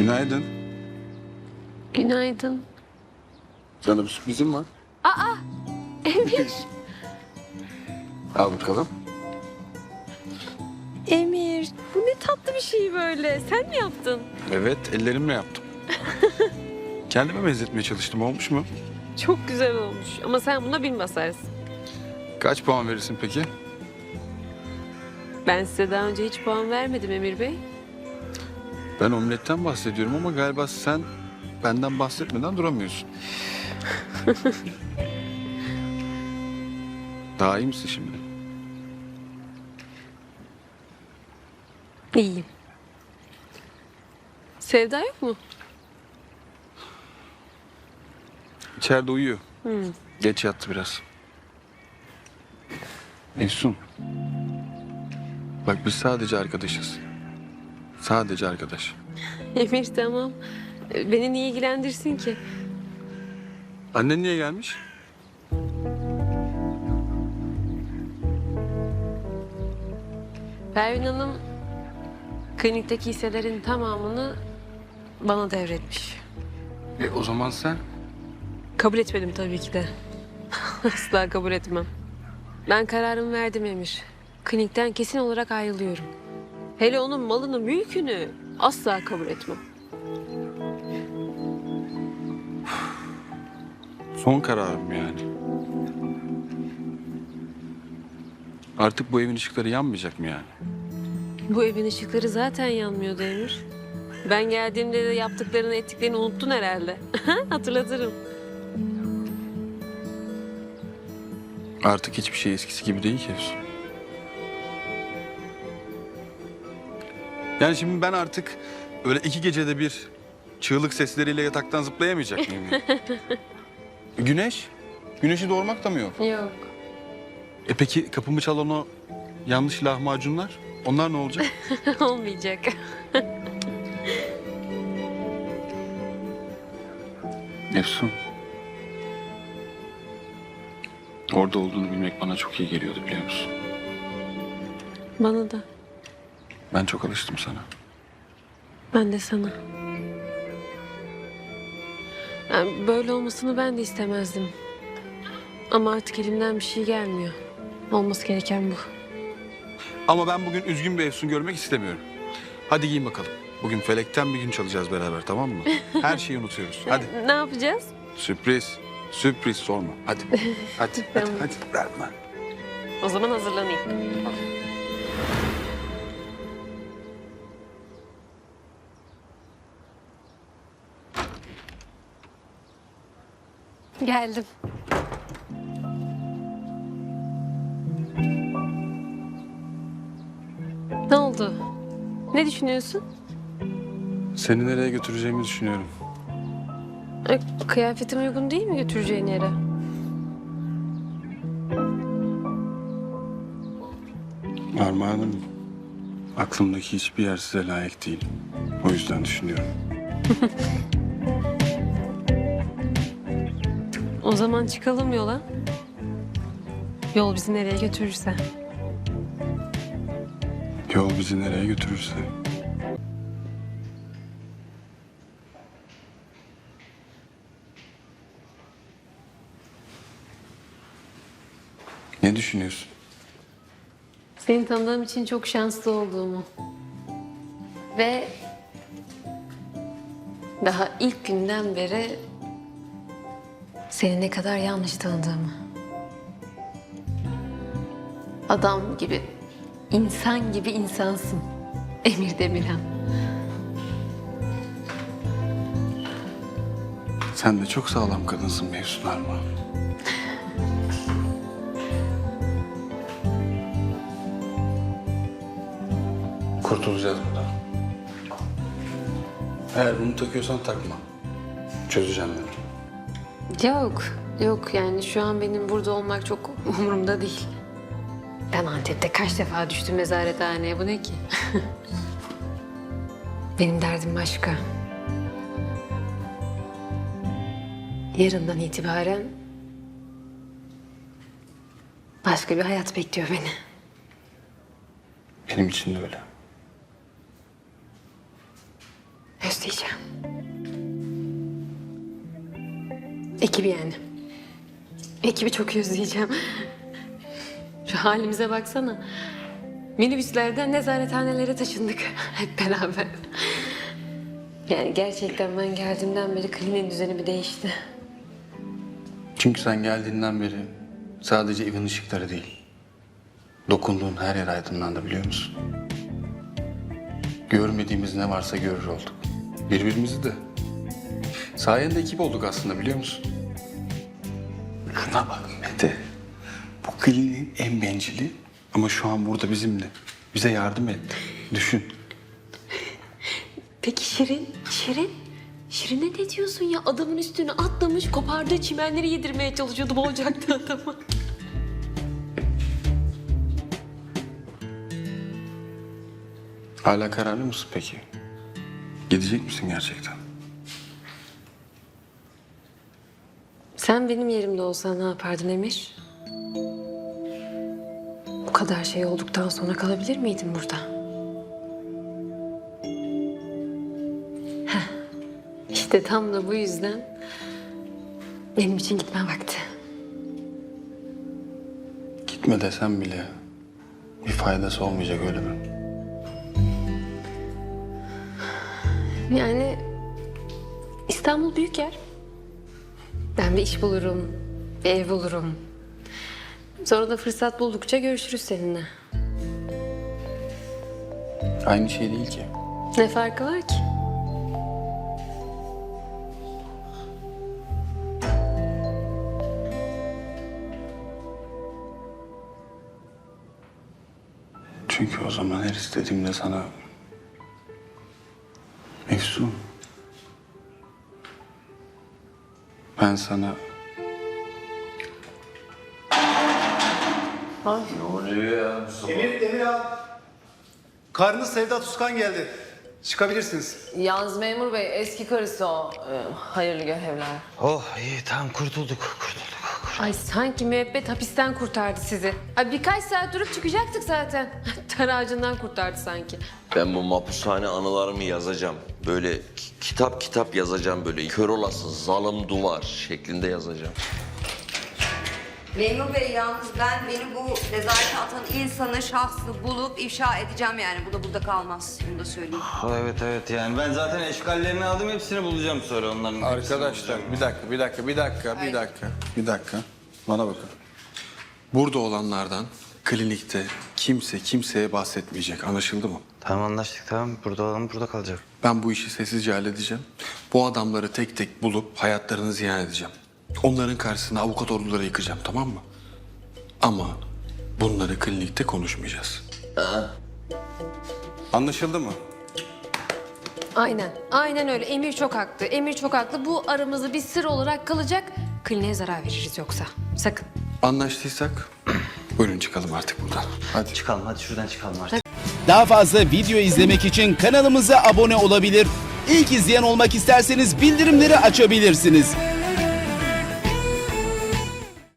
Günaydın. Günaydın. Sana bir sürprizim var. Emir. Al bakalım. Emir. Bu ne tatlı bir şey böyle. Sen mi yaptın? Evet, ellerimle yaptım. Kendime benzetmeye çalıştım. Olmuş mu? Çok güzel olmuş. Ama sen buna bin basarsın. Kaç puan verirsin peki? Ben size daha önce hiç puan vermedim Emir Bey. Ben omletten bahsediyorum ama galiba sen benden bahsetmeden duramıyorsun. Daha iyi misin şimdi? İyiyim. Sevda yok mu? İçeride uyuyor. Geç yattı biraz. Efsun. Bak biz sadece arkadaşız. Sadece arkadaş. Emir tamam. Beni niye ilgilendirsin ki? Annen niye gelmiş? Pervin Hanım klinikteki hisselerin tamamını bana devretmiş. E o zaman sen? Kabul etmedim tabii ki de. Asla kabul etmem. Ben kararımı verdim Emir. Klinikten kesin olarak ayrılıyorum. Hele onun malını, mülkünü asla kabul etmem. Son kararım yani. Artık bu evin ışıkları yanmayacak mı yani? Bu evin ışıkları zaten yanmıyordu Emir. Ben geldiğimde de yaptıklarını, ettiklerini unuttun herhalde. Hatırlatırım. Artık hiçbir şey eskisi gibi değil ki Yani şimdi ben artık öyle iki gecede bir çığlık sesleriyle yataktan zıplayamayacak mıyım? yani? Güneş? Güneşi doğurmak da mı yok? Yok. E peki kapımı çalan o yanlış lahmacunlar? Onlar ne olacak? Olmayacak. Efsun. Orada olduğunu bilmek bana çok iyi geliyordu biliyor musun? Bana da. Ben çok alıştım sana. Ben de sana. Yani böyle olmasını ben de istemezdim. Ama artık elimden bir şey gelmiyor. Olması gereken bu. Ama ben bugün üzgün bir Efsun görmek istemiyorum. Hadi giyin bakalım. Bugün felekten bir gün çalacağız beraber tamam mı? Her şeyi unutuyoruz. Hadi. Ne yapacağız? Sürpriz. Sürpriz sorma. Hadi. Hadi. hadi, Tamam. hadi. Verme. O zaman hazırlanayım. Geldim. Ne oldu? Ne düşünüyorsun? Seni nereye götüreceğimi düşünüyorum. E, Kıyafetim uygun değil mi götüreceğin yere? Armağanım. Aklımdaki hiçbir yer size layık değil. O yüzden düşünüyorum. O zaman çıkalım yola. Yol bizi nereye götürürse. Yol bizi nereye götürürse. Ne düşünüyorsun? Seni tanıdığım için çok şanslı olduğumu. Ve daha ilk günden beri seni ne kadar yanlış tanıdığımı. Adam gibi, insan gibi insansın. Emir Demirhan. Sen de çok sağlam kadınsın Mevsun Armağan. Kurtulacağız buradan. Eğer bunu takıyorsan takma. Çözeceğim ben. Yok, yok yani şu an benim burada olmak çok umurumda değil. Ben Antep'te kaç defa düştüm nezarethaneye, bu ne ki? benim derdim başka. Yarından itibaren başka bir hayat bekliyor beni. Benim için de öyle. Özleyeceğim. Ekibi yani. Ekibi çok özleyeceğim. Şu halimize baksana. Minibüslerden nezarethanelere taşındık hep beraber. Yani gerçekten ben geldiğimden beri kliniğin düzeni bir değişti. Çünkü sen geldiğinden beri sadece evin ışıkları değil. Dokunduğun her yer aydınlandı biliyor musun? Görmediğimiz ne varsa görür olduk. Birbirimizi de. Sayende ekip olduk aslında biliyor musun? Şuna bak Mete. Bu kliniğin en bencili ama şu an burada bizimle. Bize yardım etti. Düşün. Peki Şirin? Şirin? Şirin'e ne diyorsun ya? Adamın üstüne atlamış, kopardığı çimenleri yedirmeye çalışıyordu, boğacaktı adamı. Hala kararlı mısın peki? Gidecek misin gerçekten? Sen benim yerimde olsan ne yapardın Emir? Bu kadar şey olduktan sonra kalabilir miydin burada? Heh, İşte tam da bu yüzden benim için gitme vakti. Gitme desem bile bir faydası olmayacak öyle mi? Yani İstanbul büyük yer. Ben bir iş bulurum, bir ev bulurum. Sonra da fırsat buldukça görüşürüz seninle. Aynı şey değil ki. Ne farkı var ki? Çünkü o zaman her istediğimde sana... Efsun. Ben sana... Emir, Emir abi. Karnınız Sevda Tuzkan geldi. Çıkabilirsiniz. Yalnız memur bey eski karısı o. Ee, hayırlı görevler. Oh iyi tamam kurtulduk kurtulduk. Ay sanki müebbet hapisten kurtardı sizi. Ay birkaç saat durup çıkacaktık zaten. Dar ağacından kurtardı sanki. Ben bu mapushane anılarımı yazacağım. Böyle ki- kitap kitap yazacağım böyle. Kör olası zalim duvar şeklinde yazacağım. Memur Bey yalnız ben beni bu nezarete atan insanı, şahsı bulup ifşa edeceğim yani. Bu da burada kalmaz. Bunu da söyleyeyim. Ha, evet evet yani ben zaten eşkallerini aldım hepsini bulacağım sonra onların. hepsini Arkadaşlar bulacağım. bir dakika, bir dakika, bir dakika, bir dakika, bir dakika. Bana bakın. Burada olanlardan klinikte kimse kimseye bahsetmeyecek. Anlaşıldı mı? Tamam anlaştık tamam burada olan burada kalacak. Ben bu işi sessizce halledeceğim. Bu adamları tek tek bulup hayatlarını ziyan edeceğim. Onların karşısına avukat orduları yıkacağım tamam mı? Ama bunları klinikte konuşmayacağız. Anlaşıldı mı? Aynen. Aynen öyle. Emir çok haklı. Emir çok haklı. Bu aramızda bir sır olarak kalacak. Kliniğe zarar veririz yoksa. Sakın. Anlaştıysak buyurun çıkalım artık buradan. Hadi. Çıkalım hadi şuradan çıkalım artık. Daha fazla video izlemek için kanalımıza abone olabilir. İlk izleyen olmak isterseniz bildirimleri açabilirsiniz.